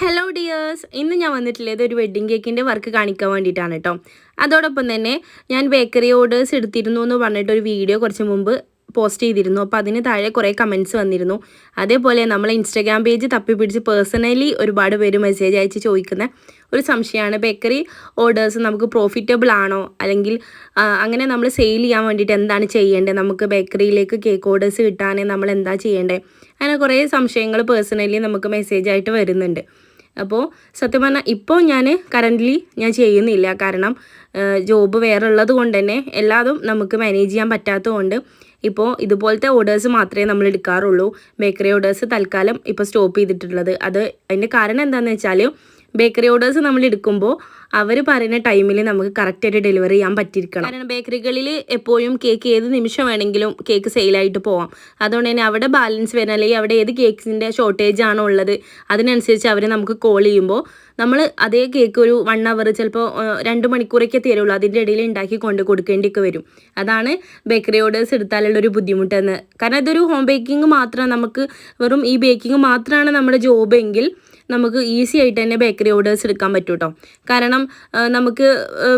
Hello dears ഇന്ന് ഞാൻ വന്നിട്ടുള്ളത് ഒരു വെഡ്ഡിങ് കേക്കിന്റെ വർക്ക് കാണിക്കാൻ വേണ്ടിയിട്ടാണ് കേട്ടോ അതോടൊപ്പം തന്നെ ഞാൻ ബേക്കറി ഓർഡേഴ്സ് എടുത്തിരുന്നു എന്ന് പറഞ്ഞിട്ട് ഒരു വീഡിയോ കുറച്ച് മുമ്പ് പോസ്റ്റ് ചെയ്തിരുന്നു. അപ്പോൾ അതിന് താഴെ കുറേ കമന്റ്സ് വന്നിരുന്നു. അതേപോലെ നമ്മൾ ഇൻസ്റ്റാഗ്രാം പേജ് തപ്പിപ്പിടിച്ച് പേഴ്സണലി ഒരുപാട് പേര് മെസ്സേജ് അയച്ച് ചോദിക്കുന്ന. ഒരു സംശയമാണ് ബേക്കറി ഓർഡേഴ്സ് നമുക്ക് പ്രോഫിറ്റബിൾ ആണോ? അല്ലെങ്കിൽ അങ്ങനെ നമ്മൾ സെയിൽ ചെയ്യാൻ വേണ്ടിയിട്ട് എന്താണ് ചെയ്യേണ്ടത്? നമുക്ക് ബേക്കറിയിലേക്ക് കേക്ക് ഓർഡേഴ്സ് കിട്ടാനേ നമ്മൾ എന്താ ചെയ്യേണ്ടത്? അങ്ങനെ കുറേ സംശയങ്ങൾ പേഴ്സണലി നമുക്ക് മെസ്സേജ് ആയിട്ട് വരുന്നുണ്ട്. അപ്പോൾ സത്യം പറഞ്ഞാൽ ഇപ്പോൾ ഞാൻ കറന്റ്ലി ഞാൻ ചെയ്യുന്നില്ല. കാരണം ജോബ് വേറെ ഉള്ളത് കൊണ്ട് തന്നെ എല്ലാതും നമുക്ക് മാനേജ് ചെയ്യാൻ പറ്റാത്തത് കൊണ്ട് ഇപ്പോൾ ഇതുപോലത്തെ ഓർഡേഴ്സ് മാത്രമേ നമ്മൾ എടുക്കാറുള്ളൂ. ബേക്കറി ഓർഡേഴ്സ് തൽക്കാലം ഇപ്പോൾ സ്റ്റോപ്പ് ചെയ്തിട്ടുള്ളത്. അത് അതിന്റെ കാരണം എന്താണെന്ന് വെച്ചാൽ ബേക്കറി ഓർഡേഴ്സ് നമ്മൾ എടുക്കുമ്പോൾ അവർ പറയുന്ന ടൈമിൽ നമുക്ക് കറക്റ്റായിട്ട് ഡെലിവറി ചെയ്യാൻ പറ്റിയിരിക്കണം. കാരണം ബേക്കറികളിൽ എപ്പോഴും കേക്ക് ഏത് നിമിഷം വേണമെങ്കിലും കേക്ക് സെയിലായിട്ട് പോവാം. അതുകൊണ്ട് തന്നെ അവിടെ ബാലൻസ് വരുന്ന അല്ലെങ്കിൽ അവിടെ ഏത് കേക്ക്സിന്റെ ഷോർട്ടേജ് ആണോ ഉള്ളത് അതിനനുസരിച്ച് അവർ നമുക്ക് കോൾ ചെയ്യുമ്പോൾ നമ്മൾ അതേ കേക്ക് ഒരു വൺ അവർ ചിലപ്പോൾ രണ്ട് മണിക്കൂറൊക്കെ തരുള്ളൂ. അതിന്റെ ഇടയിൽ ഉണ്ടാക്കി കൊണ്ട് കൊടുക്കേണ്ടിയൊക്കെ വരും. അതാണ് ബേക്കറി ഓർഡേഴ്സ് എടുത്താലുള്ള ഒരു ബുദ്ധിമുട്ടെന്ന്. കാരണം അതൊരു ഹോം ബേക്കിംഗ് മാത്രം നമുക്ക് വെറും ഈ ബേക്കിംഗ് മാത്രമാണ് നമ്മുടെ ജോബ് എങ്കിൽ നമുക്ക് ഈസി ആയിട്ട് തന്നെ ബേക്കറി ഓർഡേഴ്സ് എടുക്കാൻ പറ്റും കേട്ടോ കാരണം നമുക്ക്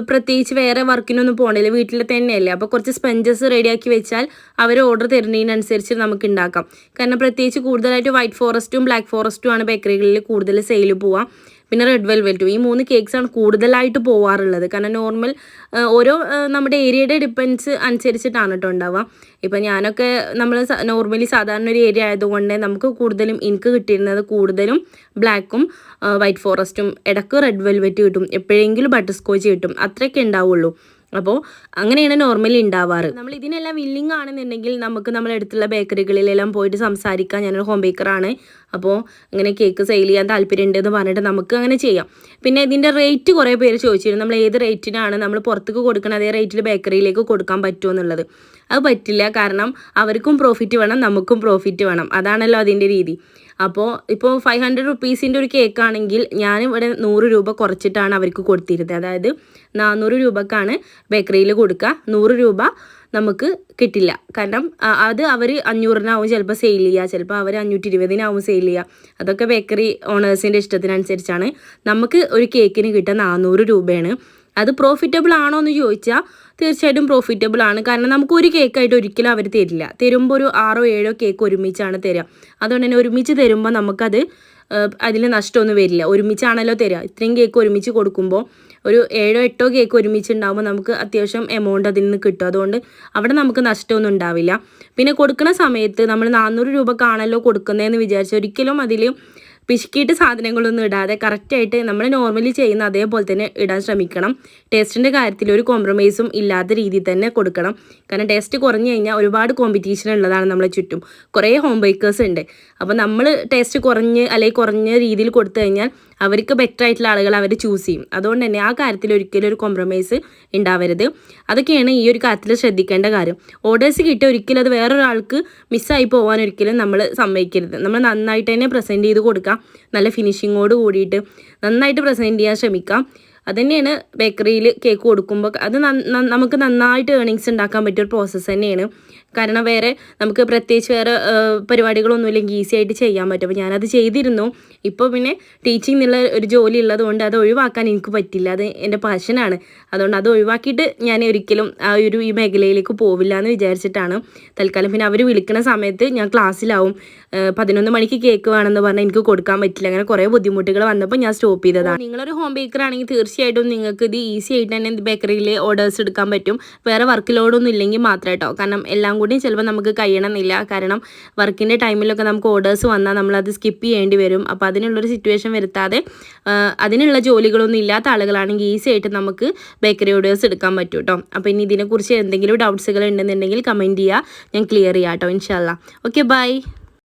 പ്രത്യേകിച്ച് വേറെ വർക്കിനൊന്നും പോകണില്ല വീട്ടിൽ തന്നെയല്ലേ. അപ്പോൾ കുറച്ച് സ്പഞ്ചസ് റെഡിയാക്കി വെച്ചാൽ അവർ ഓർഡർ തരുന്നതിനനുസരിച്ച് നമുക്ക് ഉണ്ടാക്കാം കാരണം പ്രത്യേകിച്ച് കൂടുതലായിട്ട് വൈറ്റ് ഫോറസ്റ്റും ബ്ലാക്ക് ഫോറസ്റ്റും ആണ് ബേക്കറികളിൽ കൂടുതൽ സെയിൽ പോവാം. പിന്നെ റെഡ് വെൽവെറ്റും ഈ മൂന്ന് കേക്ക്സാണ് കൂടുതലായിട്ട് പോവാറുള്ളത്. കാരണം നോർമൽ ഓരോ നമ്മുടെ ഏരിയയുടെ ഡിപ്പെൻസ് അനുസരിച്ചിട്ടാണ് കേട്ടോ ഉണ്ടാവുക ഇപ്പം ഞാനൊക്കെ നമ്മൾ നോർമലി സാധാരണ ഒരു ഏരിയ ആയതുകൊണ്ട് നമുക്ക് കൂടുതലും എനിക്ക് കിട്ടിയിരുന്നത് കൂടുതലും ബ്ലാക്കും വൈറ്റ് ഫോറസ്റ്റും ഇടയ്ക്ക് റെഡ് വെൽവെറ്റ് കിട്ടും. എപ്പോഴെങ്കിലും ബട്ടർ സ്കോച്ച് കിട്ടും. അത്രയൊക്കെ ഉണ്ടാവുള്ളൂ അപ്പോൾ അങ്ങനെയാണ് നോർമലി ഉണ്ടാവാറ് നമ്മൾ ഇതിനെല്ലാം വില്ലിങ് ആണെന്നുണ്ടെങ്കിൽ നമുക്ക് നമ്മുടെ അടുത്തുള്ള ബേക്കറികളിലെല്ലാം പോയിട്ട് സംസാരിക്കാം. ഞാനൊരു ഹോം ബേക്കറാണ് അപ്പോൾ ഇങ്ങനെ കേക്ക് സെയിൽ ചെയ്യാൻ താല്പര്യമുണ്ട് എന്ന് പറഞ്ഞിട്ട് നമുക്ക് അങ്ങനെ ചെയ്യാം. പിന്നെ ഇതിന്റെ റേറ്റ് കുറേ പേര് ചോദിച്ചിരുന്നു. നമ്മൾ ഏത് റേറ്റിനാണ് നമ്മൾ പുറത്തേക്ക് കൊടുക്കണം അതേ റേറ്റിൽ ബേക്കറിയിലേക്ക് കൊടുക്കാൻ പറ്റുമോ എന്നുള്ളത്. അത് പറ്റില്ല. കാരണം അവർക്കും പ്രോഫിറ്റ് വേണം നമുക്കും പ്രോഫിറ്റ് വേണം. അതാണല്ലോ അതിന്റെ രീതി. അപ്പോൾ ഇപ്പോൾ ഫൈവ് ഹൺഡ്രഡ് റുപ്പീസിന്റെ ഒരു കേക്കാണെങ്കിൽ ഞാൻ ഇവിടെ നൂറ് രൂപ കുറച്ചിട്ടാണ് അവർക്ക് കൊടുത്തിരുന്നത്. അതായത് നാനൂറ് രൂപക്കാണ് ബേക്കറിയിൽ കൊടുക്കുക. നൂറ് രൂപ നമുക്ക് കിട്ടില്ല. കാരണം അത് അവർ അഞ്ഞൂറിനാവും ചിലപ്പോൾ സെയിൽ ചെയ്യുക ചിലപ്പോൾ അവർ അഞ്ഞൂറ്റി ഇരുപതിനാവും സെയിൽ ചെയ്യുക അതൊക്കെ ബേക്കറി ഓണേഴ്സിന്റെ ഇഷ്ടത്തിനനുസരിച്ചാണ്. നമുക്ക് ഒരു കേക്കിന് കിട്ടുക നാനൂറ് രൂപയാണ്. അത് പ്രോഫിറ്റബിൾ ആണോ എന്ന് ചോദിച്ചാൽ തീർച്ചയായിട്ടും പ്രോഫിറ്റബിൾ ആണ്. കാരണം നമുക്ക് ഒരു കേക്കായിട്ട് ഒരിക്കലും അവർ തരില്ല. തരുമ്പോൾ ഒരു ആറോ ഏഴോ കേക്ക് ഒരുമിച്ചാണ് തരിക അതുകൊണ്ട് തന്നെ ഒരുമിച്ച് തരുമ്പോൾ നമുക്കത് അതിൽ നഷ്ടമൊന്നും വരില്ല. ഒരുമിച്ചാണല്ലോ തരിക. ഇത്രയും കേക്ക് ഒരുമിച്ച് കൊടുക്കുമ്പോൾ ഒരു ഏഴോ എട്ടോ കേക്ക് ഒരുമിച്ച് ഉണ്ടാകുമ്പോൾ നമുക്ക് അത്യാവശ്യം എമൗണ്ട് അതിൽ നിന്ന് കിട്ടും. അതുകൊണ്ട് അവിടെ നമുക്ക് നഷ്ടമൊന്നും ഉണ്ടാവില്ല. പിന്നെ കൊടുക്കുന്ന സമയത്ത് നമ്മൾ നാനൂറ് രൂപക്കാണല്ലോ കൊടുക്കുന്നതെന്ന് വിചാരിച്ച് ഒരിക്കലും അതിൽ പിശുക്കിയിട്ട് സാധനങ്ങളൊന്നും ഇടാതെ കറക്റ്റായിട്ട് നമ്മൾ നോർമലി ചെയ്യുന്ന അതേപോലെ തന്നെ ഇടാൻ ശ്രമിക്കണം. ടേസ്റ്റിന്റെ കാര്യത്തിൽ ഒരു കോംപ്രമൈസും ഇല്ലാത്ത രീതിയിൽ തന്നെ കൊടുക്കണം. കാരണം ടേസ്റ്റ് കുറഞ്ഞു കഴിഞ്ഞാൽ ഒരുപാട് കോമ്പറ്റീഷൻ ഉള്ളതാണ് നമ്മളെ ചുറ്റും. കുറേ ഹോം ബേക്കേഴ്സ് ഉണ്ട്. അപ്പോൾ നമ്മൾ ടേസ്റ്റ് കുറഞ്ഞ് അല്ലെങ്കിൽ കുറഞ്ഞ രീതിയിൽ കൊടുത്തു കഴിഞ്ഞാൽ അവർക്ക് ബെറ്റർ ആയിട്ടുള്ള ആളുകൾ അവർ ചൂസ് ചെയ്യും. അതുകൊണ്ട് തന്നെ ആ കാര്യത്തിൽ ഒരിക്കലും ഒരു കോംപ്രമൈസ് ഉണ്ടാവരുത്. അതൊക്കെയാണ് ഈ ഒരു കാര്യത്തിൽ ശ്രദ്ധിക്കേണ്ട കാര്യം. ഓർഡേഴ്സ് കിട്ടിയ ഒരിക്കലും അത് വേറൊരാൾക്ക് മിസ്സായി പോകാൻ ഒരിക്കലും നമ്മൾ സമ്മതിക്കരുത്. നമ്മൾ നന്നായിട്ട് തന്നെ പ്രസന്റ് ചെയ്ത് കൊടുക്കാം. നല്ല ഫിനിഷിങ്ങോട് കൂടിയിട്ട് നന്നായിട്ട് പ്രസന്റ് ചെയ്യാൻ ശ്രമിക്കാം. അതുതന്നെയാണ് ബേക്കറിയിൽ കേക്ക് കൊടുക്കുമ്പോൾ അത് നമുക്ക് നന്നായിട്ട് ഏണിങ്സ് ഉണ്ടാക്കാൻ പറ്റിയ ഒരു പ്രോസസ്സ് തന്നെയാണ്. കാരണം വേറെ നമുക്ക് പ്രത്യേകിച്ച് വേറെ പരിപാടികളൊന്നും ഇല്ലെങ്കിൽ ഈസി ആയിട്ട് ചെയ്യാൻ പറ്റും. അപ്പോൾ ഞാനത് ചെയ്തിരുന്നു. ഇപ്പോൾ പിന്നെ ടീച്ചിങ് എന്നുള്ള ഒരു ജോലി ഉള്ളതുകൊണ്ട് അത് ഒഴിവാക്കാൻ എനിക്ക് പറ്റില്ല. അത് എന്റെ പാഷനാണ് അതുകൊണ്ട് അത് ഒഴിവാക്കിയിട്ട് ഞാൻ ഒരിക്കലും ആ ഒരു ഈ മേഖലയിലേക്ക് പോവില്ല എന്ന് വിചാരിച്ചിട്ടാണ്. തൽക്കാലം പിന്നെ അവർ വിളിക്കുന്ന സമയത്ത് ഞാൻ ക്ലാസ്സിലാവും. പതിനൊന്ന് മണിക്ക് കേക്ക് വേണമെന്ന് പറഞ്ഞാൽ എനിക്ക് കൊടുക്കാൻ പറ്റില്ല. അങ്ങനെ കുറേ ബുദ്ധിമുട്ടുകൾ വന്നപ്പോൾ ഞാൻ സ്റ്റോപ്പ് ചെയ്തതാണ്. നിങ്ങളൊരു ഹോം ബേക്കർ ആണെങ്കിൽ തീർച്ചയായിട്ടും നിങ്ങൾക്ക് ഇത് ഈസി ആയിട്ട് തന്നെ ബേക്കറിയിൽ ഓർഡേഴ്സ് എടുക്കാൻ പറ്റും. വേറെ വർക്ക് ലോഡൊന്നും ഇല്ലെങ്കിൽ മാത്രം കേട്ടോ കാരണം എല്ലാം കൂടി ചിലപ്പോൾ നമുക്ക് കഴിയണമെന്നില്ല. കാരണം വർക്കിന്റെ ടൈമിലൊക്കെ നമുക്ക് ഓർഡേഴ്സ് വന്നാൽ നമ്മളത് സ്കിപ്പ് ചെയ്യേണ്ടി വരും. അപ്പോൾ അതിനുള്ളൊരു സിറ്റുവേഷൻ വരുത്താതെ അതിനുള്ള ജോലികളൊന്നും ഇല്ലാത്ത ആളുകളാണെങ്കിൽ ഈസി ആയിട്ട് നമുക്ക് ബേക്കറി ഓർഡേഴ്സ് എടുക്കാൻ പറ്റും കേട്ടോ അപ്പോൾ ഇനി ഇതിനെക്കുറിച്ച് എന്തെങ്കിലും ഡൗട്ട്സുകൾ ഉണ്ടെന്നുണ്ടെങ്കിൽ കമന്റ് ചെയ്യുക ഞാൻ ക്ലിയർ ചെയ്യാം കേട്ടോ ഇൻഷാല്ല ഓക്കെ ബൈ